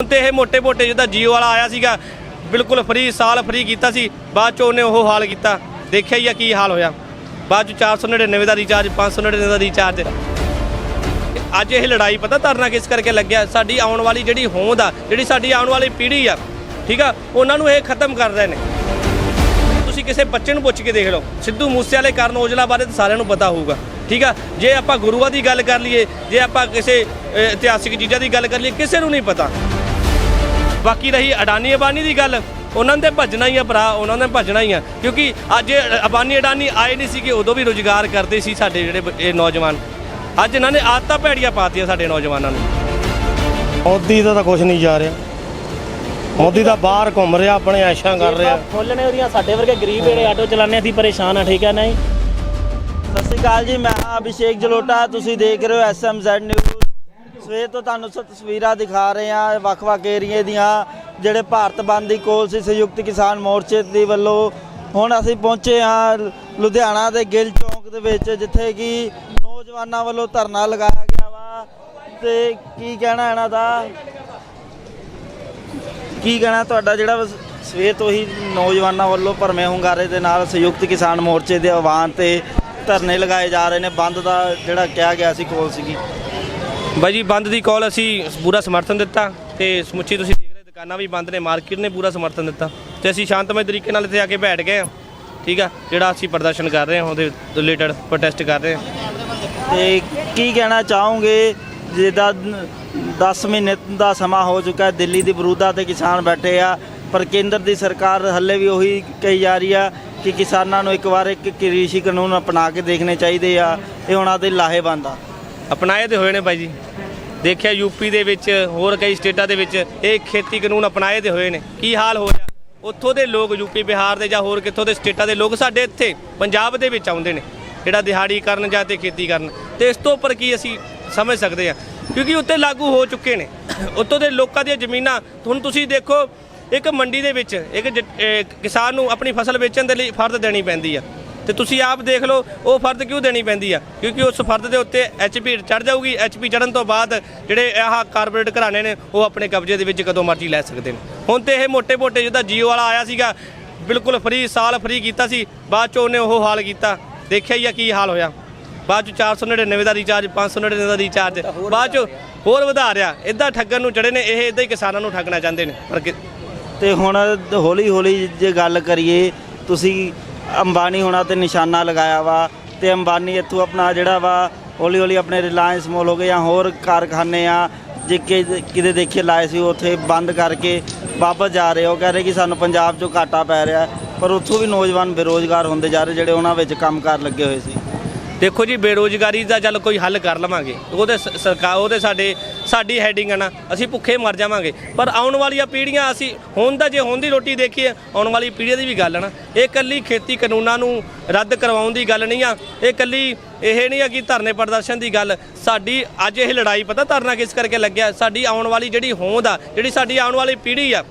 ਤੇ ਇਹ ਮੋਟੇ-ਮੋਟੇ ਜਿਹਦਾ ਜੀਓ ਵਾਲਾ ਆਇਆ ਸੀਗਾ, ਬਿਲਕੁਲ ਫਰੀ ਸਾਲ ਫਰੀ ਕੀਤਾ ਸੀ, ਬਾਅਦ ਚ ਉਹਨੇ ਉਹ ਹਾਲ ਕੀਤਾ। ਦੇਖਿਆ ਹੀ ਆ ਕੀ ਹਾਲ ਹੋਇਆ। ਬਾਅਦ ਚ 499 ਦਾ ਰੀਚਾਰਜ 599 ਦਾ ਰੀਚਾਰਜ ਅੱਜ ਇਹ ਲੜਾਈ ਪਤਾ ਧਰਨਾ ਕਿਸ ਕਰਕੇ ਲੱਗਿਆ? ਸਾਡੀ ਆਉਣ ਵਾਲੀ ਜਿਹੜੀ ਹੋਂਦ ਆ, ਜਿਹੜੀ ਸਾਡੀ ਆਉਣ ਵਾਲੀ ਪੀੜ੍ਹੀ ਆ, ਠੀਕ ਆ? ਉਹਨਾਂ ਨੂੰ ਇਹ ਖਤਮ ਕਰ ਰਹੇ ਨੇ। ਤੁਸੀਂ ਕਿਸੇ ਬੱਚੇ ਨੂੰ ਪੁੱਛ ਕੇ ਦੇਖ ਲਓ। ਸਿੱਧੂ ਮੂਸੇ ਵਾਲੇ ਕਰਨ ਔਜਲਾ ਬਾਰੇ ਤਾਂ ਸਾਰਿਆਂ ਨੂੰ ਪਤਾ ਹੋਊਗਾ, ਠੀਕ ਆ? ਜੇ ਆਪਾਂ ਗੁਰੂਆਂ ਦੀ ਗੱਲ ਕਰ ਲਈਏ, ਜੇ ਆਪਾਂ ਕਿਸੇ ਇਤਿਹਾਸਿਕ ਚੀਜ਼ਾਂ ਦੀ ਗੱਲ ਕਰ ਲਈਏ, ਕਿਸੇ ਨੂੰ ਨਹੀਂ ਪਤਾ। ਬਾਕੀ ਰਹੀ ਅਡਾਨੀ ਅਬਾਨੀ ਦੀ ਗੱਲ ਉਹਨਾਂ ਨੇ ਤਾਂ ਭੱਜਣਾ ਹੀ ਆ ਭਰਾ ਉਹਨਾਂ ਨੇ ਭੱਜਣਾ ਹੀ ਆ। ਕਿਉਂਕਿ ਅੱਜ ਅਬਾਨੀ ਅਡਾਨੀ ਆਏ ਨਹੀਂ ਸੀਗੇ ਉਦੋਂ ਵੀ ਰੁਜ਼ਗਾਰ ਕਰਦੇ ਸੀ ਸਾਡੇ ਜਿਹੜੇ ਇਹ ਨੌਜਵਾਨ। ਅੱਜ ਇਹਨਾਂ ਨੇ ਆਦਤਾਂ ਭੈੜੀਆਂ ਪਾਤੀਆਂ ਸਾਡੇ ਨੌਜਵਾਨਾਂ ਨੂੰ। ਮੋਦੀ ਦਾ ਤਾਂ ਕੁਝ ਨਹੀਂ ਜਾ ਰਿਹਾ। ਮੋਦੀ ਦਾ ਬਾਹਰ ਘੁੰਮ ਰਿਹਾ ਆਪਣੇ ਐਸ਼ਾਂ ਕਰ ਰਿਹਾ। ਨੇ ਉਹਦੀਆਂ ਸਾਡੇ ਵਰਗੇ ਗਰੀਬ ਜਿਹੜੇ ਆਟੋ ਚਲਾਉਂਦੇ ਅਸੀਂ ਪਰੇਸ਼ਾਨ ਆ ਠੀਕ ਹੈ ਨਹੀਂ? ਸਤਿ ਸ਼੍ਰੀ ਅਕਾਲ ਜੀ ਮੈਂ ਹਾਂ ਅਭਿਸ਼ੇਕ ਜਲੋਟਾ ਤੁਸੀਂ ਦੇਖ ਰਹੇ ਹੋ ਐਸਐਮਜ਼ੈਡ ਨਿਊਜ਼। ਸਵੇਰ ਤੋਂ ਤੁਹਾਨੂੰ ਸ ਤਸਵੀਰਾਂ ਦਿਖਾ ਰਹੇ ਹਾਂ ਵੱਖ-ਵੱਖ ਏਰੀਏ ਦੀਆਂ, ਜਿਹੜੇ ਭਾਰਤ ਬੰਦ ਦੀ ਕੋਲ ਸੀ, ਸੰਯੁਕਤ ਕਿਸਾਨ ਮੋਰਚੇ ਦੀ ਵੱਲੋਂ। ਹੁਣ ਅਸੀਂ ਪਹੁੰਚੇ ਹਾਂ ਲੁਧਿਆਣਾ ਦੇ ਗਿੱਲ ਚੌਂਕ ਦੇ ਵਿੱਚ, ਜਿੱਥੇ ਕਿ ਨੌਜਵਾਨਾਂ ਵੱਲੋਂ ਧਰਨਾ ਲਗਾਇਆ ਗਿਆ ਵਾ। ਤੇ ਕੀ ਕਹਿਣਾ ਇਹਨਾਂ ਦਾ? ਕੀ ਕਹਿਣਾ ਤੁਹਾਡਾ ਜਿਹੜਾ ਸ- ਸਵੇਰ ਤੋਂ ਹੀ ਨੌਜਵਾਨਾਂ ਵੱਲੋਂ ਭਰਮੇ ਹੁੰਗਾਰੇ ਦੇ ਨਾਲ ਸੰਯੁਕਤ ਕਿਸਾਨ ਮੋਰਚੇ ਦੇ ਆਹਵਾਨ ਤੇ ਧਰਨੇ ਲਗਾਏ ਜਾ ਰਹੇ ਨੇ, ਬੰਦ ਦਾ ਜਿਹੜਾ ਕਿਹਾ ਗਿਆ ਸੀ, ਕੋਲ ਸੀਗੀ। ਬਾਈ ਜੀ, ਬੰਦ ਦੀ ਕਾਲ ਅਸੀਂ ਪੂਰਾ ਸਮਰਥਨ ਦਿੱਤਾ ਤੇ ਸਮੁੱਚੀ ਤੁਸੀਂ ਦੇਖ ਰਹੇ ਦੁਕਾਨਾਂ ਵੀ ਬੰਦ ਨੇ ਮਾਰਕੀਟ ਨੇ ਪੂਰਾ ਸਮਰਥਨ ਦਿੱਤਾ ਤੇ ਅਸੀਂ ਸ਼ਾਂਤਮਈ ਤਰੀਕੇ ਨਾਲ ਇੱਥੇ ਆ ਕੇ ਬੈਠ ਗਏ ਹਾਂ, ਠੀਕ ਆ, ਜਿਹੜਾ ਅਸੀਂ ਪ੍ਰਦਰਸ਼ਨ ਕਰ ਰਹੇ ਹਾਂ, ਉਹਦੇ ਰਿਲੇਟਡ ਪ੍ਰੋਟੈਸਟ ਕਰ ਰਹੇ ਹਾਂ। ਤੇ ਕੀ ਕਹਿਣਾ ਚਾਹੋਗੇ, ਜਿੱਦਾਂ 10 ਮਹੀਨੇ ਦਾ ਸਮਾਂ ਹੋ ਚੁੱਕਾ ਦਿੱਲੀ ਦੀ ਬਰੂਦਾ ਤੇ ਕਿਸਾਨ ਬੈਠੇ ਆ, ਪਰ ਕੇਂਦਰ ਦੀ ਸਰਕਾਰ ਹੱਲੇ ਵੀ ਉਹੀ ਕਹੀ ਜਾ ਰਹੀ ਆ ਕਿ ਕਿਸਾਨਾਂ ਨੂੰ ਇੱਕ ਵਾਰ ਇੱਕ ਕ੍ਰਿਸ਼ੀ ਕਾਨੂੰਨ ਅਪਣਾ ਕੇ ਦੇਖਣੇ ਚਾਹੀਦੇ ਆ, ਇਹ ਉਹਨਾਂ ਦੇ ਲਾਹੇਵੰਦ ਆ। ਅਪਣਾਏ ਤੇ ਹੋਏ ਨੇ ਬਾਈ ਜੀ। ਦੇਖਿਆ ਯੂਪੀ ਦੇ ਵਿੱਚ, ਹੋਰ ਕਈ ਸਟੇਟਾਂ ਦੇ ਵਿੱਚ ਇਹ ਖੇਤੀ ਕਾਨੂੰਨ ਅਪਣਾਏ ਤੇ ਹੋਏ ਨੇ। ਕੀ ਹਾਲ ਹੋ ਰਿਹਾ? ਉੱਥੋਂ ਦੇ ਲੋਕ ਯੂਪੀ ਬਿਹਾਰ ਦੇ ਜਾਂ ਹੋਰ ਕਿੱਥੋਂ ਦੇ ਸਟੇਟਾਂ ਦੇ ਲੋਕ ਸਾਡੇ ਇੱਥੇ ਪੰਜਾਬ ਦੇ ਵਿੱਚ ਆਉਂਦੇ ਨੇ, ਜਿਹੜਾ ਦਿਹਾੜੀ ਕਰਨ ਜਾਂ ਤੇ ਖੇਤੀ ਕਰਨ। ਤੇ ਇਸ ਤੋਂ ਉੱਪਰ ਕੀ ਅਸੀਂ ਸਮਝ ਸਕਦੇ ਹਾਂ? ਕਿਉਂਕਿ ਉੱਤੇ ਲਾਗੂ ਹੋ ਚੁੱਕੇ ਨੇ। ਉੱਥੋਂ ਦੇ ਲੋਕਾਂ ਦੀਆਂ ਜ਼ਮੀਨਾਂ, ਹੁਣ ਤੁਸੀਂ ਦੇਖੋ, ਇੱਕ ਮੰਡੀ ਦੇ ਵਿੱਚ ਇੱਕ ਜ- ਕਿਸਾਨ ਨੂੰ ਆਪਣੀ ਫਸਲ ਵੇਚਣ ਦੇ ਲਈ ਫਰਦ ਦੇਣੀ ਪੈਂਦੀ ਆ। ਤੇ ਤੁਸੀਂ ਆਪ ਦੇਖ ਲਓ ਉਹ ਫਰਦ ਕਿਉਂ ਦੇਣੀ ਪੈਂਦੀ ਆ? ਕਿਉਂਕਿ ਉਸ ਫਰਦ ਦੇ ਉੱਤੇ ਐਚਪੀ ਚੜ ਜਾਊਗੀ ਐਚਪੀ ਚੜਨ ਤੋਂ ਬਾਅਦ ਜਿਹੜੇ ਇਹ ਕਾਰਪੋਰੇਟ ਘਰਾਣੇ ਨੇ ਉਹ ਆਪਣੇ ਕਬਜ਼ੇ ਦੇ ਵਿੱਚ ਕਦੋਂ ਮਰਜ਼ੀ ਲੈ ਸਕਦੇ ਨੇ। ਹੁਣ ਤੇ ਇਹ ਮੋٹے-ਮੋٹے ਜਿਹਦਾ ਜੀਓ ਵਾਲਾ ਆਇਆ ਸੀਗਾ ਬਿਲਕੁਲ ਫਰੀ ਸਾਲ ਫਰੀ ਕੀਤਾ ਸੀ ਬਾਅਦ ਚ ਉਹਨੇ ਉਹ ਹਾਲ ਕੀਤਾ। ਦੇਖਿਆ ਹੀ ਆ ਕੀ ਹਾਲ ਹੋਇਆ। ਬਾਅਦ ਚ 499 ਦਾ ਰੀਚਾਰਜ 599 ਦਾ ਰੀਚਾਰਜ ਬਾਅਦ ਚ ਹੋਰ ਵਧਾ ਰਿਆ ਇਦਾਂ ਠੱਗਣ ਨੂੰ ਚੜੇ ਨੇ ਇਹ ਇਦਾਂ ਹੀ ਕਿਸਾਨਾਂ ਨੂੰ ਠੱਗਣਾ ਚਾਹੁੰਦੇ ਨੇ। ਪਰ ਤੇ ਹੁਣ ਹੌਲੀ ਹੌਲੀ ਜੇ ਗੱਲ ਕਰੀਏ ਤੁਸੀਂ ਅੰਬਾਨੀ ਹੋਣਾ ਤੇ ਨਿਸ਼ਾਨਾ ਲਗਾਇਆ ਵਾ ਤੇ ਅੰਬਾਨੀ ਇੱਥੋਂ ਆਪਣਾ ਜਿਹੜਾ ਵਾ, ਹੌਲੀ ਹੌਲੀ ਆਪਣੇ ਰਿਲਾਇੰਸ ਮੋਲ ਹੋ ਗਏ ਜਾਂ ਹੋਰ ਕਾਰਖਾਨੇ ਆ, ਜੇ ਕਿਤੇ ਦੇਖੇ ਲਾਏ ਸੀ, ਉੱਥੇ ਬੰਦ ਕਰਕੇ ਵਾਪਸ ਜਾ ਰਹੇ ਉਹ ਕਹਿ ਰਹੇ ਕਿ ਸਾਨੂੰ ਪੰਜਾਬ 'ਚੋਂ ਘਾਟਾ ਪੈ ਰਿਹਾ, ਪਰ ਉੱਥੋਂ ਵੀ ਨੌਜਵਾਨ ਬੇਰੋਜ਼ਗਾਰ ਹੁੰਦੇ ਜਾ ਰਹੇ ਜਿਹੜੇ ਉਹਨਾਂ ਵਿੱਚ ਕੰਮ ਕੰਮਕਾਰ ਲੱਗੇ ਹੋਏ ਸੀ। ਦੇਖੋ ਜੀ, ਬੇਰੋਜ਼ਗਾਰੀ ਦਾ ਚੱਲ ਕੋਈ ਹੱਲ ਕਰ ਲਵਾਂਗੇ। ਉਹਦੇ ਸ- ਸਰਕਾਰ ਉਹਦੇ ਸਾਡੇ, ਸਾਡੀ ਹੈਡਿੰਗ ਆ ਨਾ, ਅਸੀਂ ਭੁੱਖੇ ਮਰ ਜਾਵਾਂਗੇ। ਪਰ ਆਉਣ ਵਾਲੀਆਂ ਪੀੜ੍ਹੀਆਂ, ਅਸੀਂ ਹੁਣ ਦਾ ਜੇ ਹੁਣ ਦੀ ਰੋਟੀ ਦੇਖੀਏ, ਆਉਣ ਵਾਲੀ ਪੀੜ੍ਹੀ ਦੀ ਵੀ ਗੱਲ ਆ ਨਾ। ਇਹ ਇਕੱਲੀ ਖੇਤੀ ਕਾਨੂੰਨਾਂ ਨੂੰ ਰੱਦ ਕਰਵਾਉਣ ਦੀ ਗੱਲ ਨਹੀਂ ਆ। ਇਹ ਇਕੱਲੀ, ਇਹ ਨਹੀਂ ਆ ਕਿ ਧਰਨੇ ਪ੍ਰਦਰਸ਼ਨ ਦੀ ਗੱਲ। ਸਾਡੀ ਅੱਜ ਇਹ ਲੜਾਈ ਪਤਾ ਧਰਨਾ ਕਿਸ ਕਰਕੇ ਲੱਗਿਆ? ਸਾਡੀ ਆਉਣ ਵਾਲੀ ਜਿਹੜੀ ਹੋਂਦ ਆ, ਜਿਹੜੀ ਸਾਡੀ ਆਉਣ ਵਾਲੀ ਪੀੜ੍ਹੀ ਆ,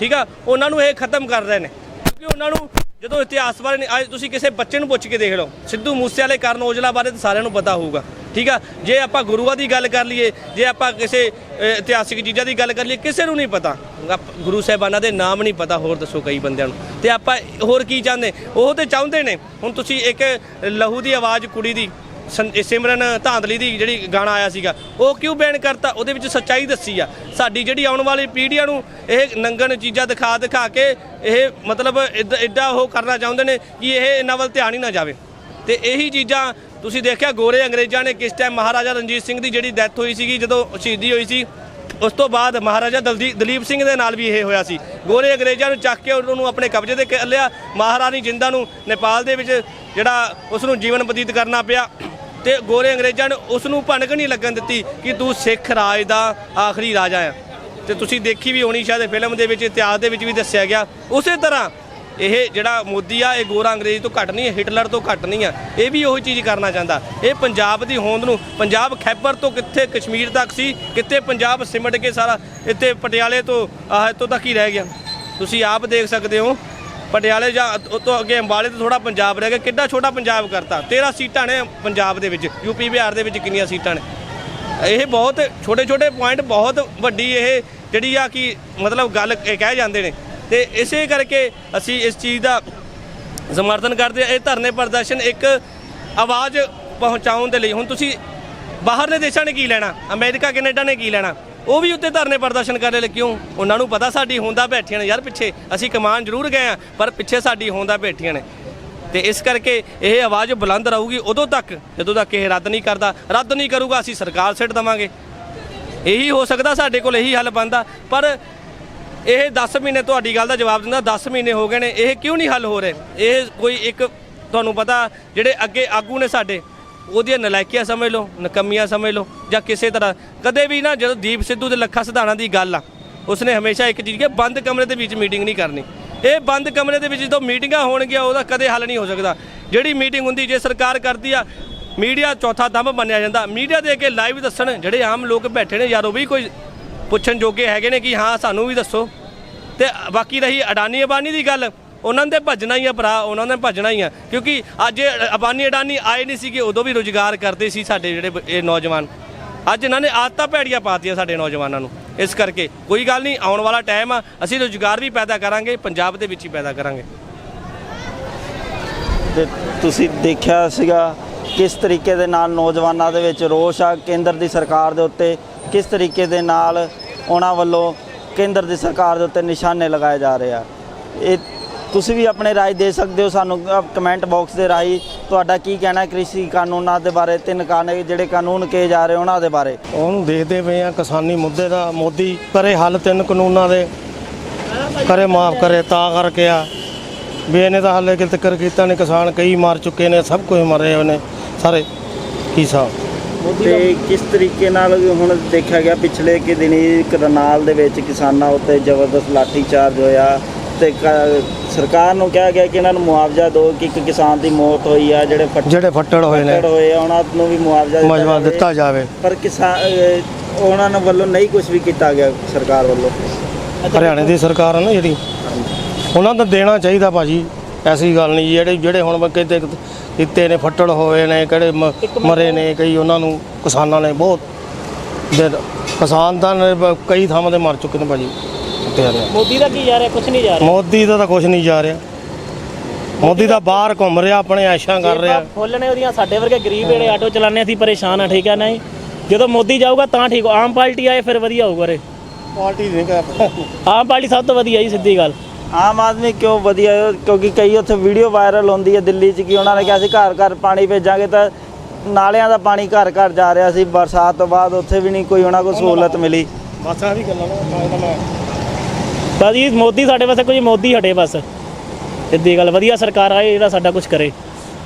ਠੀਕ ਆ, ਉਹਨਾਂ ਨੂੰ ਇਹ ਖਤਮ ਕਰ ਰਹੇ ਨੇ। ਕਿਉਂਕਿ ਉਹਨਾਂ ਨੂੰ ਜਦੋਂ ਇਤਿਹਾਸ ਬਾਰੇ ਨਹੀਂ- ਅੱਜ ਤੁਸੀਂ ਕਿਸੇ ਬੱਚੇ ਨੂੰ ਪੁੱਛ ਕੇ ਦੇਖ ਲਓ। ਸਿੱਧੂ ਮੂਸੇਵਾਲੇ ਕਰਨ ਔਜਲਾ ਬਾਰੇ ਤਾਂ ਸਾਰਿਆਂ ਨੂੰ ਪਤਾ ਹੋਊਗਾ। ਠੀਕ ਆ? ਜੇ ਆਪਾਂ ਗੁਰੂਆਂ ਦੀ ਗੱਲ ਕਰ ਲਈਏ ਜੇ ਆਪਾਂ ਕਿਸੇ ਅ, ਇਤਿਹਾਸਿਕ ਚੀਜ਼ਾਂ ਦੀ ਗੱਲ ਕਰ ਲਈਏ ਕਿਸੇ ਨੂੰ ਨਹੀਂ ਪਤਾ। ਆਪ- ਗੁਰੂ ਸਾਹਿਬਾਨਾਂ ਦੇ ਨਾਮ ਨਹੀਂ ਪਤਾ ਹੋਰ ਦੱਸੋ ਕਈ ਬੰਦਿਆਂ ਨੂੰ। ਤੇ ਆਪਾਂ ਹੋਰ ਕੀ ਚਾਹੁੰਦੇ? ਉਹ ਤੇ ਚਾਹੁੰਦੇ ਨੇ। ਹੁਣ ਤੁਸੀਂ ਇੱਕ ਲਹੂ ਦੀ ਆਵਾਜ਼ ਕੁੜੀ ਦੀ ਸੰ- ਸਿਮਰਨ ਧਾਂਦਲੀ ਦੀ ਜਿਹੜੀ ਗਾਣਾ ਆਇਆ ਸੀਗਾ, ਉਹ ਕਿਉਂ ਬੈਨ ਕਰਤਾ? ਉਹਦੇ ਵਿੱਚ ਸੱਚਾਈ ਦੱਸੀ ਆ। ਸਾਡੀ ਜਿਹੜੀ ਆਉਣ ਵਾਲੀ ਪੀੜ੍ਹੀਆਂ ਨੂੰ ਇਹ ਨੰਗਨ ਚੀਜ਼ਾਂ ਦਿਖਾ ਦਿਖਾ ਕੇ ਇਹ ਮਤਲਬ ਇੱਦਾਂ- ਇੱਦਾਂ ਉਹ ਕਰਨਾ ਚਾਹੁੰਦੇ ਨੇ ਕਿ ਇਹ ਇਹਨਾਂ ਵੱਲ ਧਿਆਨ ਹੀ ਨਾ ਜਾਵੇ। ਤੇ ਇਹੀ ਚੀਜ਼ਾਂ ਤੁਸੀਂ ਦੇਖਿਆ, ਗੋਰੇ ਅੰਗਰੇਜ਼ਾਂ ਨੇ ਕਿਸ ਟਾਈਮ ਮਹਾਰਾਜਾ ਰਣਜੀਤ ਸਿੰਘ ਦੀ ਜਿਹੜੀ ਡੈਥ ਹੋਈ ਸੀਗੀ, ਜਦੋਂ ਸ਼ਹੀਦੀ ਹੋਈ ਸੀ, ਉਸ ਤੋਂ ਬਾਅਦ ਮਹਾਰਾਜਾ ਦਲਦੀ, ਦਲੀਪ ਸਿੰਘ ਦੇ ਨਾਲ ਵੀ ਇਹ ਹੋਇਆ ਸੀ। ਗੋਰੇ ਅੰਗਰੇਜ਼ਾਂ ਨੂੰ ਚੱਕ ਕੇ ਉਹਨਾਂ ਨੂੰ ਆਪਣੇ ਕਬਜ਼ੇ ਤੇ ਕਰ ਲਿਆ। ਮਹਾਰਾਣੀ ਜਿੰਦਾ ਨੂੰ ਨੇਪਾਲ ਦੇ ਵਿੱਚ ਜਿਹੜਾ ਉਸ ਨੂੰ ਜੀਵਨ ਬਤੀਤ ਕਰਨਾ ਪਿਆ। ਤੇ ਗੋਰੇ ਅੰਗਰੇਜ਼ਾਂ ਨੇ ਉਸ ਨੂੰ ਭਣਕ ਨਹੀਂ ਲੱਗਣ ਦਿੱਤੀ ਕਿ ਤੂੰ ਸਿੱਖ ਰਾਜ ਦਾ ਆਖਰੀ ਰਾਜਾ ਹੈ। ਤੇ ਤੁਸੀਂ ਦੇਖੀ ਵੀ ਹੋਣੀ ਸ਼ਾਇਦ ਫਿਲਮ ਦੇ ਵਿੱਚ, ਇਤਿਹਾਸ ਦੇ ਵਿੱਚ ਵੀ ਦੱਸਿਆ ਗਿਆ। ਉਸੇ ਤਰ੍ਹਾਂ ਇਹ ਜਿਹੜਾ ਮੋਦੀ ਆ, ਇਹ ਗੋਰਾ ਅੰਗਰੇਜ਼ ਤੋਂ ਘੱਟ ਨਹੀਂ ਹੈ ਹਿਟਲਰ ਤੋਂ ਘੱਟ ਨਹੀਂ ਆ। ਇਹ ਵੀ ਉਹੀ ਚੀਜ਼ ਕਰਨਾ ਚਾਹੁੰਦਾ। ਇਹ ਪੰਜਾਬ ਦੀ ਹੋਂਦ ਨੂੰ, ਪੰਜਾਬ ਖੈਬਰ ਤੋਂ ਕਿੱਥੇ ਕਸ਼ਮੀਰ ਤੱਕ ਸੀ, ਕਿੱਥੇ ਪੰਜਾਬ ਸਿਮਟ ਕੇ ਸਾਰਾ ਇੱਥੇ ਪਟਿਆਲੇ ਤੋਂ ਆਹ ਇੱਥੋਂ ਤੱਕ ਹੀ ਰਹਿ ਗਿਆ। ਤੁਸੀਂ ਆਪ ਦੇਖ ਸਕਦੇ ਹੋ ਪਟਿਆਲੇ ਜਾਂ ਉਹ ਤੋਂ ਅੱਗੇ ਅੰਬਾਲੇ ਤੋਂ ਥੋੜਾ ਪੰਜਾਬ ਰਹਿ ਗਿਆ। ਕਿੱਡਾ ਛੋਟਾ ਪੰਜਾਬ ਕਰਤਾ? 13 ਸੀਟਾਂ ਨੇ ਪੰਜਾਬ ਦੇ ਵਿੱਚ। ਯੂਪੀ ਬਿਹਾਰ ਦੇ ਵਿੱਚ ਕਿੰਨੀਆਂ ਸੀਟਾਂ ਨੇ? ਇਹ ਬਹੁਤ ਛੋਟੇ ਛੋਟੇ ਪੁਆਇੰਟ ਬਹੁਤ ਵੱਡੀ ਇਹ ਜਿਹੜੀ ਆ ਕਿ ਮਤਲਬ ਗੱਲ ਕਹਿ ਜਾਂਦੇ ਨੇ। ਤੇ ਇਸੇ ਕਰਕੇ ਅਸੀਂ ਇਸ ਚੀਜ਼ ਦਾ ਸਮਰਥਨ ਕਰਦੇ ਆ ਇਹ ਧਰਨੇ ਪ੍ਰਦਰਸ਼ਨ ਇੱਕ ਆਵਾਜ਼ ਪਹੁੰਚਾਉਣ ਦੇ ਲਈ। ਹੁਣ ਤੁਸੀਂ ਬਾਹਰਲੇ ਦੇਸ਼ਾਂ ਨੇ ਕੀ ਲੈਣਾ? ਅਮਰੀਕਾ, ਕੈਨੇਡਾ ਨੇ ਕੀ ਲੈਣਾ? ਉਹ ਵੀ ਉੱਤੇ ਧਰਨੇ ਪ੍ਰਦਰਸ਼ਨ ਕਰ ਰਹੇ ਕਿਉਂ? ਉਹਨਾਂ ਨੂੰ ਪਤਾ ਸਾਡੀ ਹੋਂਦਾ ਬੈਠੀਆਂ ਨੇ। ਯਾਰ ਪਿੱਛੇ ਅਸੀਂ ਕਮਾਨ ਜ਼ਰੂਰ ਗਏ ਆ ਪਰ ਪਿੱਛੇ ਸਾਡੀ ਹੋਂਦਾ ਬੈਠੀਆਂ ਨੇ। ਤੇ ਇਸ ਕਰਕੇ ਇਹ ਆਵਾਜ਼ ਬੁਲੰਦ ਰਹੂਗੀ ਉਦੋਂ ਤੱਕ, ਜਦੋਂ ਤੱਕ ਇਹ ਰੱਦ ਨਹੀਂ ਕਰਦਾ। ਰੱਦ ਨਹੀਂ ਕਰੂਗਾ, ਅਸੀਂ ਸਰਕਾਰ ਸਿੱਟ ਦਵਾਂਗੇ। ਇਹੀ ਹੋ ਸਕਦਾ ਸਾਡੇ ਕੋਲ ਇਹੀ ਹੱਲ ਬਣਦਾ। ਪਰ ਇਹ 10 ਮਹੀਨੇ ਤੁਹਾਡੀ ਗੱਲ ਦਾ ਜਵਾਬ ਦਿੰਦਾ 10 ਮਹੀਨੇ ਹੋ ਗਏ ਨੇ, ਇਹ ਕਿਉਂ ਨਹੀਂ ਹੱਲ ਹੋ ਰਹੇ? ਇਹ ਕੋਈ ਇੱਕ, ਤੁਹਾਨੂੰ ਪਤਾ, ਜਿਹੜੇ ਅੱਗੇ ਆਗੂ ਨੇ ਸਾਡੇ ਉਹਦੀਆਂ ਨਲਾਇਕੀਆਂ ਸਮਝ ਲਓ, ਨਕਮੀਆਂ ਸਮਝ ਲਓ ਜਾਂ ਕਿਸੇ ਤਰ੍ਹਾਂ। ਕਦੇ ਵੀ ਨਾ ਜਦੋਂ ਦੀਪ ਸਿੱਧੂ ਦੇ ਲੱਖਾ ਸਿਧਾਣਾ ਦੀ ਗੱਲ ਆ, ਉਸਨੇ ਹਮੇਸ਼ਾ ਇੱਕ ਚੀਜ਼ ਕਿ ਬੰਦ ਕਮਰੇ ਦੇ ਵਿੱਚ ਮੀਟਿੰਗ ਨਹੀਂ ਕਰਨੀ। ਇਹ ਬੰਦ ਕਮਰੇ ਦੇ ਵਿੱਚ ਜਦੋਂ ਮੀਟਿੰਗਾਂ ਹੋਣਗੀਆਂ, ਉਹਦਾ ਕਦੇ ਹੱਲ ਨਹੀਂ ਹੋ ਸਕਦਾ। ਜਿਹੜੀ ਮੀਟਿੰਗ ਹੁੰਦੀ, ਜੇ ਸਰਕਾਰ ਕਰਦੀ ਆ ਮੀਡੀਆ ਚੌਥਾ ਦਮ ਮੰਨਿਆ ਜਾਂਦਾ। ਮੀਡੀਆ ਦੇ ਅੱਗੇ ਲਾਈਵ ਦੱਸਣ, ਜਿਹੜੇ ਆਮ ਲੋਕ ਬੈਠੇ ਨੇ, ਯਾਰ ਉਹ ਵੀ ਕੋਈ ਪੁੱਛਣ ਜੋਗੇ ਹੈਗੇ ਨੇ ਕਿ ਹਾਂ, ਸਾਨੂੰ ਵੀ ਦੱਸੋ। ਤੇ ਬਾਕੀ ਰਹੀ ਅਡਾਨੀ ਅਬਾਨੀ ਦੀ ਗੱਲ। ਉਹਨਾਂ ਨੇ ਭੱਜਣਾ ਹੀ ਆ ਭਰਾ, ਉਹਨਾਂ ਨੇ ਭੱਜਣਾ ਹੀ ਆ। ਕਿਉਂਕਿ ਅੱਜ ਅਬਾਨੀ ਅਡਾਨੀ ਆਏ ਨਹੀਂ ਸੀਗੇ, ਉਦੋਂ ਵੀ ਰੁਜ਼ਗਾਰ ਕਰਦੇ ਸੀ ਸਾਡੇ ਜਿਹੜੇ ਇਹ ਨੌਜਵਾਨ। ਅੱਜ ਇਹਨਾਂ ਨੇ ਆਦਤਾਂ ਭੈੜੀਆਂ ਪਾਤੀਆਂ ਸਾਡੇ ਨੌਜਵਾਨਾਂ ਨੂੰ, ਇਸ ਕਰਕੇ। ਕੋਈ ਗੱਲ ਨਹੀਂ, ਆਉਣ ਵਾਲਾ ਟਾਈਮ ਆ, ਅਸੀਂ ਰੁਜ਼ਗਾਰ ਵੀ ਪੈਦਾ ਕਰਾਂਗੇ, ਪੰਜਾਬ ਦੇ ਵਿੱਚ ਹੀ ਪੈਦਾ ਕਰਾਂਗੇ। ਤੇ ਤੁਸੀਂ ਦੇਖਿਆ ਸੀਗਾ, ਕਿਸ ਤਰੀਕੇ ਦੇ ਨਾਲ ਨੌਜਵਾਨਾਂ ਦੇ ਵਿੱਚ ਰੋਸ਼ ਆ ਕੇਂਦਰ ਦੀ ਸਰਕਾਰ ਦੇ ਉੱਤੇ? ਕਿਸ ਤਰੀਕੇ ਦੇ ਨਾਲ ਉਹਨਾਂ ਵੱਲੋਂ ਕੇਂਦਰ ਦੀ ਸਰਕਾਰ ਦੇ ਉੱਤੇ ਨਿਸ਼ਾਨੇ ਲਗਾਏ ਜਾ ਰਹੇ ਆ? ਇਹ ਤੁਸੀਂ ਵੀ ਆਪਣੇ ਰਾਏ ਦੇ ਸਕਦੇ ਹੋ ਸਾਨੂੰ ਕਮੈਂਟ ਬਾਕਸ ਦੇ ਰਾਹੀਂ ਤੁਹਾਡਾ ਕੀ ਕਹਿਣਾ ਹੈ ਕ੍ਰਿਸ਼ੀ ਕਾਨੂੰਨਾਂ ਦੇ ਬਾਰੇ ਤਿੰਨ ਕਾਨੂੰਨ ਜਿਹੜੇ ਕਾਨੂੰਨ ਕਹੇ ਜਾ ਰਹੇ ਉਹਨਾਂ ਦੇ ਬਾਰੇ? ਉਹਨੂੰ ਦੇਖਦੇ ਪਏ ਆ ਕਿਸਾਨੀ ਮੁੱਦੇ ਦਾ ਮੋਦੀ ਕਰੇ ਹੱਲ ਤਿੰਨ ਕਾਨੂੰਨਾਂ ਦੇ ਕਰੇ ਮਾਫ ਕਰੇ ਤਾਂ ਕਰਕੇ ਆ। ਵੀ ਇਹਨੇ ਤਾਂ ਹਾਲੇ ਕਿ ਤੱਕ ਕੀਤਾ ਨੇ ਕਿਸਾਨ ਕਈ ਮਾਰ ਚੁੱਕੇ ਨੇ ਸਭ ਕੁਝ ਮਰੇ ਹੋਏ ਨੇ ਸਾਰੇ ਕੀ ਹਿਸਾਬ? ਤੇ ਕਿਸ ਤਰੀਕੇ ਨਾਲ ਹੁਣ ਦੇਖਿਆ ਗਿਆ ਪਿਛਲੇ ਕਿ ਦਿਨੀ ਕਰਨਾਲ ਦੇ ਵਿੱਚ ਕਿਸਾਨਾਂ ਉੱਤੇ ਜ਼ਬਰਦਸਤ ਲਾਠੀ ਚਾਰਜ ਹੋਇਆ ਤੇ ਸਰਕਾਰ ਨੂੰ ਕਿਹਾ ਗਿਆ ਕਿ ਇਹਨਾਂ ਨੂੰ ਮੁਆਵਜ਼ਾ ਦਿਓ ਕਿ ਇੱਕ ਕਿਸਾਨ ਦੀ ਮੌਤ ਹੋਈ ਆ ਜਿਹੜੇ ਫੱਟੜ ਜਿਹੜੇ ਫੱਟੜ ਹੋਏ ਨੇ। ਹੋਏ ਆ ਉਹਨਾਂ ਨੂੰ ਵੀ ਮੁਆਵਜ਼ਾ ਜਾਵੇ। ਦਿੱਤਾ ਜਾਵੇ। ਪਰ ਕਿਸਾਨ ਉਹਨਾਂ ਨੂੰ ਵੱਲੋਂ ਨਹੀਂ ਕੁਝ ਵੀ ਕੀਤਾ ਗਿਆ ਸਰਕਾਰ ਵੱਲੋਂ। ਹਰਿਆਣੇ ਦੀ ਸਰਕਾਰ ਆ ਨਾ ਜਿਹੜੀ ਉਹਨਾਂ ਦਾ ਦੇਣਾ ਚਾਹੀਦਾ ਭਾਜੀ ਐਸੀ ਗੱਲ ਨਹੀਂ ਜਿਹੜੇ ਜਿਹੜੇ ਹੁਣ ਕਿਤੇ ਕਿਤੇ ਨੇ ਫੱਟੜ ਹੋਏ ਨੇ ਕਿਹੜੇ ਮ- ਮਰੇ ਨੇ ਕਈ ਉਹਨਾਂ ਨੂੰ ਕਿਸਾਨਾਂ ਨੇ ਬਹੁਤ ਦੇ ਕਿਸਾਨ ਤਾਂ ਨੇ ਬ- ਕਈ ਥਾਵਾਂ ਤੇ ਮਰ ਚੁੱਕੇ ਨੇ ਭਾਜੀ। ਉੱਤੇ ਨੇ ਮੋਦੀ ਦਾ ਕੀ ਜਾ ਰਿਹਾ? ਕੁਝ ਨਹੀਂ ਜਾ ਰਿਹਾ। ਮੋਦੀ ਦਾ ਤਾਂ ਕੁਝ ਨਹੀਂ ਜਾ ਰਿਹਾ। ਮੋਦੀ ਦਾ ਬਾਹਰ ਘੁੰਮ ਰਿਹਾ ਆਪਣੇ ਐਸ਼ਾਂ ਕਰ ਰਿਹਾ। ਨੇ ਉਹਦੀਆਂ ਸਾਡੇ ਵਰਗੇ ਗਰੀਬ ਜਿਹੜੇ ਆਟੋ ਚਲਾਉਂਦੇ ਅਸੀਂ ਪਰੇਸ਼ਾਨ ਆ ਠੀਕ ਹੈ ਨਹੀਂ? ਜਦੋਂ ਮੋਦੀ ਜਾਊਗਾ ਤਾਂ ਠੀਕ ਆਮ ਪਾਰਟੀ ਆਏ ਫਿਰ ਵਧੀਆ ਹੋਊਗਾ ਰੇ। ਪਾਰਟੀ ਨਹੀਂ ਕਰ ਆਮ ਪਾਰਟੀ ਸਭ ਤੋਂ ਵਧੀਆ ਜੀ ਸਿੱਧੀ ਗੱਲ। ਆਮ ਆਦਮੀ ਕਿਉਂ ਵਧੀਆ? ਹੈ? ਕਿਉਂਕਿ ਕਈ ਉੱਥੇ ਵੀਡੀਓ ਵਾਇਰਲ ਹੁੰਦੀ ਹੈ ਦਿੱਲੀ 'ਚ ਕਿ ਉਹਨਾਂ ਨੇ ਕਿਹਾ ਸੀ ਘਰ ਘਰ ਪਾਣੀ ਭੇਜਾਂਗੇ ਤਾਂ ਨਾਲਿਆਂ ਦਾ ਪਾਣੀ ਘਰ ਘਰ ਜਾ ਰਿਹਾ ਸੀ। ਬਰਸਾਤ ਤੋਂ ਬਾਅਦ ਉੱਥੇ ਵੀ ਨਹੀਂ ਕੋਈ ਉਹਨਾਂ ਕੋਲ ਸਹੂਲਤ ਮਿਲੀ। ਬਸ ਆ ਵੀ ਗੱਲਾਂ ਨਾ ਮੈਂ ਤਾਂ ਮੈਂ ਬਸ ਜੀ ਮੋਦੀ ਸਾਡੇ ਵਾਸਤੇ ਕੋਈ ਮੋਦੀ ਹਟੇ ਬਸ। ਸਿੱਧੀ ਗੱਲ ਵਧੀਆ ਸਰਕਾਰ ਆਏ ਜਿਹੜਾ ਸਾਡਾ ਕੁਝ ਕਰੇ।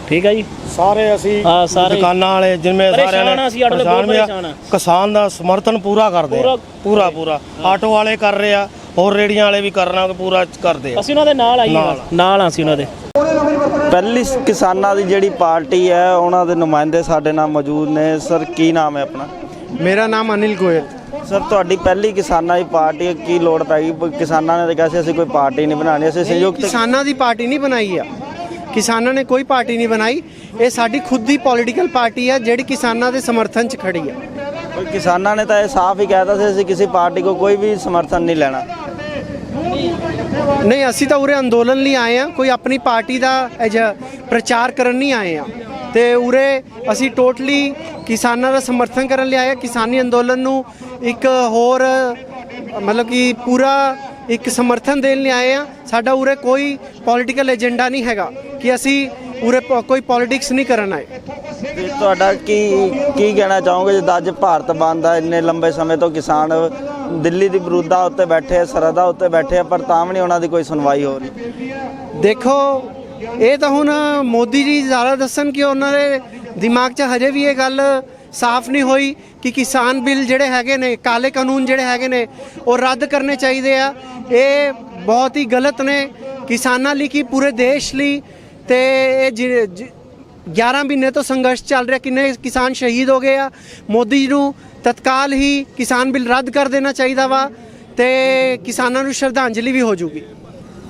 ਠੀਕ ਹੈ ਜੀ? ਸਾਰੇ ਅਸੀਂ ਹਾਂ, ਸਾਰੇ। ਦੁਕਾਨਾਂ ਵਾਲੇ ਜਿਵੇਂ ਪਰੇਸ਼ਾਨ ਸਾਰਿਆਂ ਨੇ ਆ ਅਸੀਂ, ਆਟੋ ਵਾਲੇ ਬਹੁਤ ਵੀ ਆ। ਪਰੇਸ਼ਾਨ ਆ। ਕਿਸਾਨ ਦਾ ਸਮਰਥਨ ਪੂਰਾ ਕਰਦੇ ਆ। ਪੂਰਾ- ਪੂਰਾ ਪੂਰਾ। ਆਟੋ ਵਾਲੇ ਕਰ ਰਹੇ ਆ ਹੋਰ ਰੇੜੀਆਂ ਵਾਲੇ ਵੀ ਕਰਨਾ ਪੂਰਾ ਕਰਦੇ ਆ। ਅਸੀਂ ਉਹਨਾਂ ਦੇ ਨਾਲ ਆਈਏ ਨਾਲ। ਬਸ। ਨਾਲ ਆ ਅਸੀਂ ਉਹਨਾਂ ਦੇ। ਪਹਿਲੀ ਕਿਸਾਨਾਂ ਦੀ ਜਿਹੜੀ ਪਾਰਟੀ ਹੈ ਉਹਨਾਂ ਦੇ ਨੁਮਾਇੰਦੇ ਸਾਡੇ ਨਾਲ ਮੌਜੂਦ ਨੇ। ਸਰ ਕੀ ਨਾਮ ਹੈ ਆਪਣਾ? ਮੇਰਾ ਨਾਮ ਅਨਿਲ ਗੋਇਲ। ਸਰ ਤੁਹਾਡੀ ਪਹਿਲੀ ਕਿਸਾਨਾਂ ਦੀ ਪਾਰਟੀ ਕੀ ਲੋੜ ਪੈ ਗਈ? ਕਿਸਾਨਾਂ ਨੇ ਤਾਂ ਕਿਹਾ ਸੀ ਅਸੀਂ ਕੋਈ ਪਾਰਟੀ ਨਹੀਂ ਬਣਾਉਣੀ ਅਸੀਂ ਸੰਯੁਕਤ ਕਿਸਾਨਾਂ ਦੀ ਪਾਰਟੀ ਨਹੀਂ ਬਣਾਈ ਆ। ਕਿਸਾਨਾਂ ਨੇ ਕੋਈ ਪਾਰਟੀ ਨਹੀਂ ਬਣਾਈ। ਇਹ ਸਾਡੀ ਖੁਦ ਦੀ ਪੋਲੀਟੀਕਲ ਪਾਰਟੀ ਹੈ ਜਿਹੜੀ ਕਿਸਾਨਾਂ ਦੇ ਸਮਰਥਨ 'ਚ ਖੜੀ ਪਰ ਕਿਸਾਨਾਂ ਨੇ ਤਾਂ ਇਹ ਸਾਫ਼ ਹੀ ਕਹਿਤਾ ਸੀ ਅਸੀਂ ਕਿਸੇ ਪਾਰਟੀ ਕੋ ਕੋਈ ਵੀ ਸਮਰਥਨ ਨਹੀਂ ਲੈਣਾ। ਨਹੀਂ ਅਸੀਂ ਤਾਂ ਉਰੇ ਅੰਦੋਲਨ ਲਈ ਆਏ ਆ ਕੋਈ ਆਪਣੀ ਪਾਰਟੀ ਦਾ ਅਜ- ਪ੍ਰਚਾਰ ਕਰਨ ਨਹੀਂ ਆਏ ਆ। ਤੇ ਉਰੇ ਅਸੀਂ ਟੋਟਲੀ ਕਿਸਾਨਾਂ ਦਾ ਸਮਰਥਨ ਕਰਨ ਲਈ ਆਏ ਆ ਕਿਸਾਨੀ ਅੰਦੋਲਨ ਨੂੰ ਇੱਕ ਹੋਰ ਮਤਲਬ ਕਿ ਪੂਰਾ ਇੱਕ ਸਮਰਥਨ ਦੇਣ ਲਈ ਆਏ ਆ ਸਾਡਾ ਉਰੇ ਕੋਈ ਪੋਲੀਟੀਕਲ ਏਜੰਡਾ ਨਹੀਂ ਹੈਗਾ ਕਿ ਅਸੀਂ ਉਰੇ ਕੋਈ ਪੋਲਿਟਿਕਸ ਨਹੀਂ ਕਰਨ ਆਏ। ਤੇ ਤੁਹਾਡਾ ਕੀ ਕੀ ਕਹਿਣਾ ਚਾਹੋਗੇ ਜਿੱਦਾਂ ਅੱਜ ਭਾਰਤ ਬੰਦ ਆ ਇੰਨੇ ਲੰਬੇ ਸਮੇਂ ਤੋਂ ਕਿਸਾਨ ਦਿੱਲੀ ਦੀ ਬਰੂਦਾ ਉੱਤੇ ਬੈਠੇ ਆ ਸਰਹੱਦਾਂ ਉੱਤੇ ਬੈਠੇ ਆ ਪਰ ਤਾਂ ਵੀ ਨਹੀਂ ਉਹਨਾਂ ਦੀ ਕੋਈ ਸੁਣਵਾਈ ਹੋ ਰਹੀ। ਦੇਖੋ ਇਹ ਤਾਂ ਹੁਣ ਮੋਦੀ ਜੀ ਜ਼ਿਆਦਾ ਦੱਸਣ ਕਿ ਉਹਨਾਂ ਦੇ ਦਿਮਾਗ 'ਚ ਹਜੇ ਵੀ ਇਹ ਗੱਲ ਸਾਫ਼ ਨਹੀਂ ਹੋਈ ਕਿ ਕਿਸਾਨ ਬਿੱਲ ਜਿਹੜੇ ਹੈਗੇ ਨੇ, ਕਾਲੇ ਕਾਨੂੰਨ ਜਿਹੜੇ ਹੈਗੇ ਨੇ, ਉਹ ਰੱਦ ਕਰਨੇ ਚਾਹੀਦੇ ਆ। ਇਹ ਬਹੁਤ ਹੀ ਗਲਤ ਨੇ। ਕਿਸਾਨਾਂ ਲਈ ਕੀ ਪੂਰੇ ਦੇਸ਼ ਲਈ? ਤੇ ਇਹ ਜਿ- ਜਿ- 11 ਮਹੀਨੇ ਤੋਂ ਸੰਘਰਸ਼ ਚੱਲ ਰਿਹਾ, ਕਿੰਨੇ ਕਿਸਾਨ ਸ਼ਹੀਦ ਹੋ ਗਏ ਆ? ਮੋਦੀ ਜੀ ਨੂੰ ਤਤਕਾਲ ਹੀ ਕਿਸਾਨ ਬਿੱਲ ਰੱਦ ਕਰ ਦੇਣਾ ਚਾਹੀਦਾ ਵਾ ਤੇ ਕਿਸਾਨਾਂ ਨੂੰ ਸ਼ਰਧਾਂਜਲੀ ਵੀ ਹੋ ਜੂਗੀ।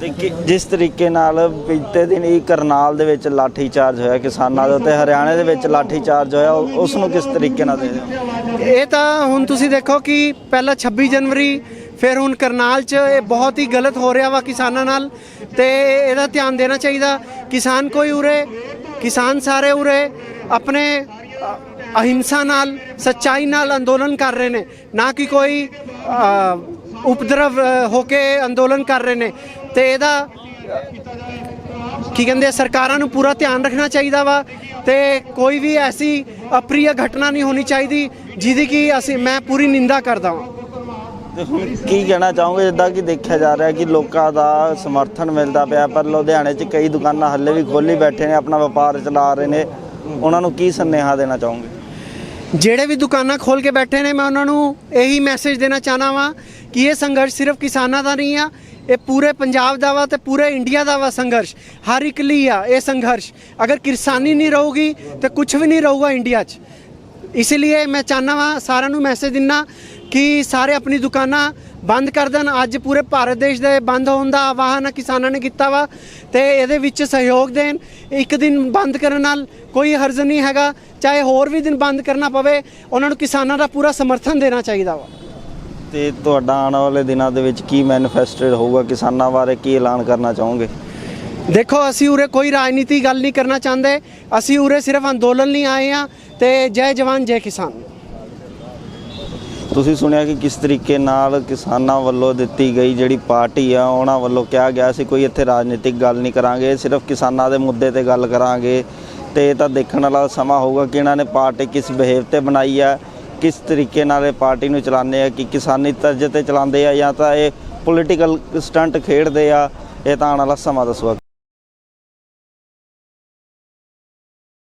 ਤੇ ਕਿ- ਜਿਸ ਤਰੀਕੇ ਨਾਲ ਬੀਤੇ ਦਿਨ ਹੀ ਕਰਨਾਲ ਦੇ ਵਿੱਚ ਲਾਠੀ ਚਾਰਜ ਹੋਇਆ ਕਿਸਾਨਾਂ ਦਾ ਉੱਤੇ ਹਰਿਆਣੇ ਦੇ ਵਿੱਚ ਲਾਠੀ ਚਾਰਜ ਹੋਇਆ ਉਹ- ਉਸ ਨੂੰ ਕਿਸ ਤਰੀਕੇ ਨਾਲ ਦੇਖਦੇ ਇਹ ਤਾਂ ਹੁਣ ਤੁਸੀਂ ਦੇਖੋ ਕਿ ਪਹਿਲਾਂ 26 ਜਨਵਰੀ ਫਿਰ ਹੁਣ ਕਰਨਾਲ 'ਚ ਇਹ ਬਹੁਤ ਹੀ ਗਲਤ ਹੋ ਰਿਹਾ ਵਾ ਕਿਸਾਨਾਂ ਨਾਲ ਤੇ ਇਹਦਾ ਧਿਆਨ ਦੇਣਾ ਚਾਹੀਦਾ ਕਿਸਾਨ ਕੋਈ ਉਰੇ ਕਿਸਾਨ ਸਾਰੇ ਉਰੇ ਆਪਣੇ ਅ, ਅਹਿੰਸਾ ਨਾਲ ਸੱਚਾਈ ਨਾਲ ਅੰਦੋਲਨ ਕਰ ਰਹੇ ਨੇ ਨਾ ਕਿ ਕੋਈ ਅ, ਉਪਦਰਵ ਅ, ਹੋ ਕੇ ਅੰਦੋਲਨ ਕਰ ਰਹੇ ਨੇ। ਤੇ ਇਹਦਾ ਕੀ ਕਹਿੰਦੇ ਸਰਕਾਰਾਂ ਨੂੰ ਪੂਰਾ ਧਿਆਨ ਰੱਖਣਾ ਚਾਹੀਦਾ ਵਾ ਤੇ ਕੋਈ ਵੀ ਐਸੀ ਅਪ੍ਰਿय ਘਟਨਾ ਨਹੀਂ ਹੋਣੀ ਚਾਹੀਦੀ ਜਿਹਦੀ ਕਿ ਅਸੀਂ ਮੈਂ ਪੂਰੀ ਨਿੰਦਾ ਕਰਦਾ ਹਾਂ ਕੀ ਕਹਿਣਾ ਚਾਹੋਗੇ? ਜਿੱਦਾਂ ਕਿ ਦੇਖਿਆ ਜਾ ਰਿਹਾ ਕਿ ਲੋਕਾਂ ਦਾ ਸਮਰਥਨ ਮਿਲਦਾ ਪਿਆ ਪਰ ਲੁਧਿਆਣੇ 'ਚ ਕਈ ਦੁਕਾਨਾਂ ਹੱਲੇ ਵੀ ਖੋਲੀ ਬੈਠੇ ਨੇ ਆਪਣਾ ਵਪਾਰ ਚਲਾ ਰਹੇ ਨੇ। ਉਹਨਾਂ ਨੂੰ ਕੀ ਸੰਨੇਹਾ ਦੇਣਾ ਚਾਹੋਗੇ? ਜਿਹੜੇ ਵੀ ਦੁਕਾਨਾਂ ਖੋਲ ਕੇ ਬੈਠੇ ਨੇ ਮੈਂ ਉਹਨਾਂ ਨੂੰ ਇਹੀ ਮੈਸੇਜ ਦੇਣਾ ਚਾਹਨਾ ਵਾਂ ਕਿ ਇਹ ਸੰਘਰਸ਼ ਸਿਰਫ ਕਿਸਾਨਾਂ ਦਾ ਨਹੀਂ ਆ, ਇਹ ਪੂਰੇ ਪੰਜਾਬ ਦਾ ਵਾ ਤੇ ਪੂਰੇ ਇੰਡੀਆ ਦਾ ਵਾ ਸੰਘਰਸ਼। ਹਰ ਇੱਕ ਲਈ ਆ ਇਹ ਸੰਘਰਸ਼। ਅਗਰ ਕਿਸਾਨੀ ਨਹੀਂ ਰਹੂਗੀ ਤੇ ਕੁਝ ਵੀ ਨਹੀਂ ਰਹੂਗਾ ਇੰਡੀਆ 'ਚ। ਇਸ ਲਈ ਮੈਂ ਚਾਹਨਾ ਵਾਂ ਸਾਰਿਆਂ ਨੂੰ ਮੈਸੇਜ ਦਿੰਨਾ ਕਿ ਸਾਰੇ ਆਪਣੀ ਦੁਕਾਨਾਂ ਬੰਦ ਕਰ ਦੇਣ। ਅੱਜ ਪੂਰੇ ਭਾਰਤ ਦੇਸ਼ ਦੇ ਬੰਦ ਹੋਣ ਦਾ ਆਵਾਹਨ ਕਿਸਾਨਾਂ ਨੇ ਕੀਤਾ ਵਾ ਤੇ ਇਹਦੇ ਵਿੱਚ ਸਹਿਯੋਗ ਦੇਣ। ਇੱਕ ਦਿਨ ਬੰਦ ਕਰਨ ਨਾਲ ਕੋਈ ਹਰਜ਼ ਨਹੀਂ ਹੈਗਾ। ਚਾਹੇ ਹੋਰ ਵੀ ਦਿਨ ਬੰਦ ਕਰਨਾ ਪਵੇ, ਉਹਨਾਂ ਨੂੰ ਕਿਸਾਨਾਂ ਦਾ ਪੂਰਾ ਸਮਰਥਨ ਦੇਣਾ ਚਾਹੀਦਾ ਵਾ। ਤੇ ਤੁਹਾਡਾ ਆਉਣ ਵਾਲੇ ਦਿਨਾਂ ਦੇ ਵਿੱਚ ਕੀ ਮੈਨੀਫੈਸਟੋ ਹੋਊਗਾ ਕਿਸਾਨਾਂ ਬਾਰੇ ਕੀ ਐਲਾਨ ਕਰਨਾ ਚਾਹੋਗੇ? ਦੇਖੋ ਅਸੀਂ ਉਰੇ ਕੋਈ ਰਾਜਨੀਤੀ ਗੱਲ ਨਹੀਂ ਕਰਨਾ ਚਾਹੁੰਦੇ। ਅਸੀਂ ਉਰੇ ਸਿਰਫ ਅੰਦੋਲਨ ਲਈ ਆਏ ਆ ਤੇ ਜੈ ਜਵਾਨ ਜੈ ਕਿਸਾਨ। ਤੁਸੀਂ ਸੁਣਿਆ ਕਿ ਕਿਸ ਤਰੀਕੇ ਨਾਲ ਕਿਸਾਨਾਂ ਵੱਲੋਂ ਦਿੱਤੀ ਗਈ ਜਿਹੜੀ ਪਾਰਟੀ ਆ ਉਹਨਾਂ ਵੱਲੋਂ ਕਿਹਾ ਗਿਆ ਸੀ ਕੋਈ ਇੱਥੇ ਰਾਜਨੀਤਿਕ ਗੱਲ ਨਹੀਂ ਕਰਾਂਗੇ ਸਿਰਫ ਕਿਸਾਨਾਂ ਦੇ ਮੁੱਦੇ ਤੇ ਗੱਲ ਕਰਾਂਗੇ। ਤੇ ਇਹ ਤਾਂ ਦੇਖਣ ਵਾਲਾ ਸਮਾਂ ਹੋਊਗਾ ਕਿ ਇਹਨਾਂ ਨੇ ਪਾਰਟੀ ਕਿਸ ਬਿਹੇਵ ਤੇ ਬਣਾਈ ਆ। ਕਿਸ ਤਰੀਕੇ ਨਾਲ ਇਹ ਪਾਰਟੀ ਨੂੰ ਚਲਾਉਂਦੇ ਆ, ਕਿ ਕਿਸਾਨੀ ਤਰਜ ਤੇ ਚਲਾਉਂਦੇ ਆ ਜਾਂ ਤਾਂ ਇਹ ਪੋਲੀਟੀਕਲ ਸਟੰਟ ਖੇਡਦੇ ਆ, ਇਹ ਤਾਂ ਆਉਣ ਵਾਲਾ ਸਮਾਂ ਦੱਸੂਗਾ।